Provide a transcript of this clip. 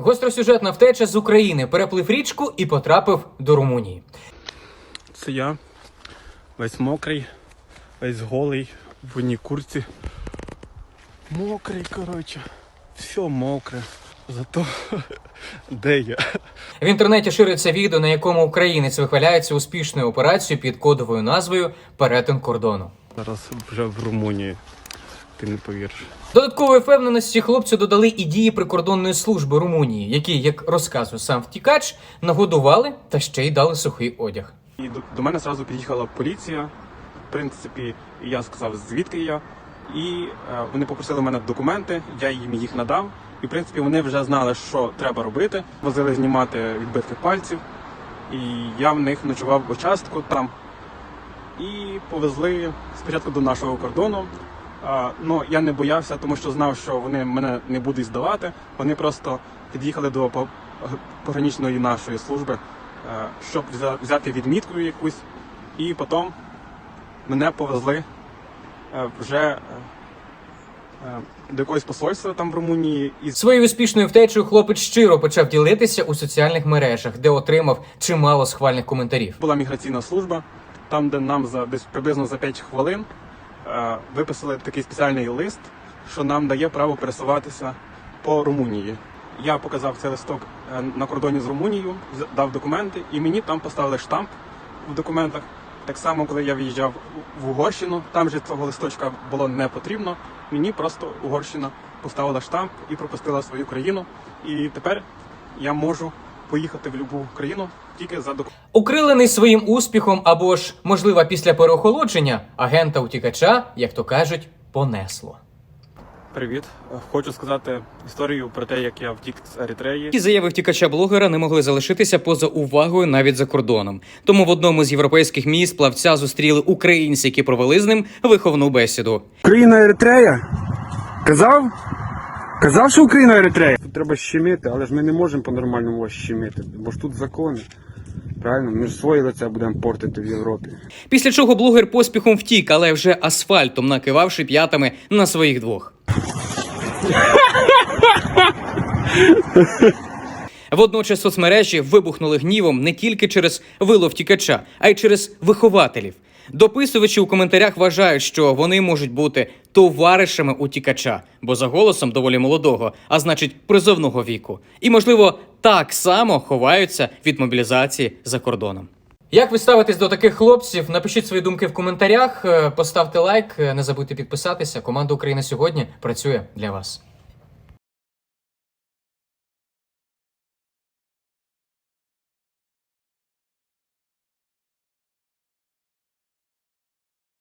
Гостросюжетна втеча з України переплив річку і потрапив до Румунії. Це я. Весь мокрий, весь голий, в одній курці. Мокрий, коротше. Все мокре. Зато де я? В інтернеті шириться відео, на якому українець вихваляється успішною операцією під кодовою назвою Перетин кордону. Зараз вже в Румунії. Ти не повіриш. Додаткової впевненості хлопцю додали і дії прикордонної служби Румунії, які, як розказує сам втікач, нагодували та ще й дали сухий одяг. І до, до мене зразу під'їхала поліція. В принципі, я сказав, звідки я. І е, вони попросили мене документи, я їм їх надав. І в принципі вони вже знали, що треба робити. Возили знімати відбитки пальців. І я в них ночував в участку там. І повезли спочатку до нашого кордону. Ну, я не боявся, тому що знав, що вони мене не будуть здавати. Вони просто під'їхали до по- пограничної нашої служби, е, щоб взяти відмітку якусь, і потім мене повезли е, вже е, до якогось посольства там в Румунії. І Своєю успішною втечею хлопець щиро почав ділитися у соціальних мережах, де отримав чимало схвальних коментарів. була міграційна служба, там, де нам за десь приблизно за 5 хвилин виписали такий спеціальний лист, що нам дає право пересуватися по Румунії. Я показав цей листок е, на кордоні з Румунією, дав документи, і мені там поставили штамп в документах. Так само, коли я в'їжджав в Угорщину, там же цього листочка було не потрібно. Мені просто Угорщина поставила штамп і пропустила свою країну. І тепер я можу поїхати в будь-яку країну тільки за документами. Укрилений своїм успіхом або ж, можливо, після переохолодження, агента утікача, як то кажуть, понесло. Привіт, хочу сказати історію про те, як я втік з Еритреї. Ті заяви втікача блогера не могли залишитися поза увагою навіть за кордоном. Тому в одному з європейських міст плавця зустріли українці, які провели з ним виховну бесіду. Україна Еритрея? Казав? Казав, що Україна Еритрея? Тут треба щемити, але ж ми не можемо по-нормальному вас щемити, бо ж тут закони. Правильно? Ми ж своє лице будемо портити в Європі. Після чого блогер поспіхом втік, але вже асфальтом накивавши п'ятами на своїх двох. Водночас соцмережі вибухнули гнівом не тільки через вилов втікача, а й через вихователів. Дописувачі у коментарях вважають, що вони можуть бути товаришами утікача, бо за голосом доволі молодого, а значить призовного віку, і можливо так само ховаються від мобілізації за кордоном. Як ви ставитесь до таких хлопців? Напишіть свої думки в коментарях, е, поставте лайк, е, не забудьте підписатися. Команда України сьогодні працює для вас.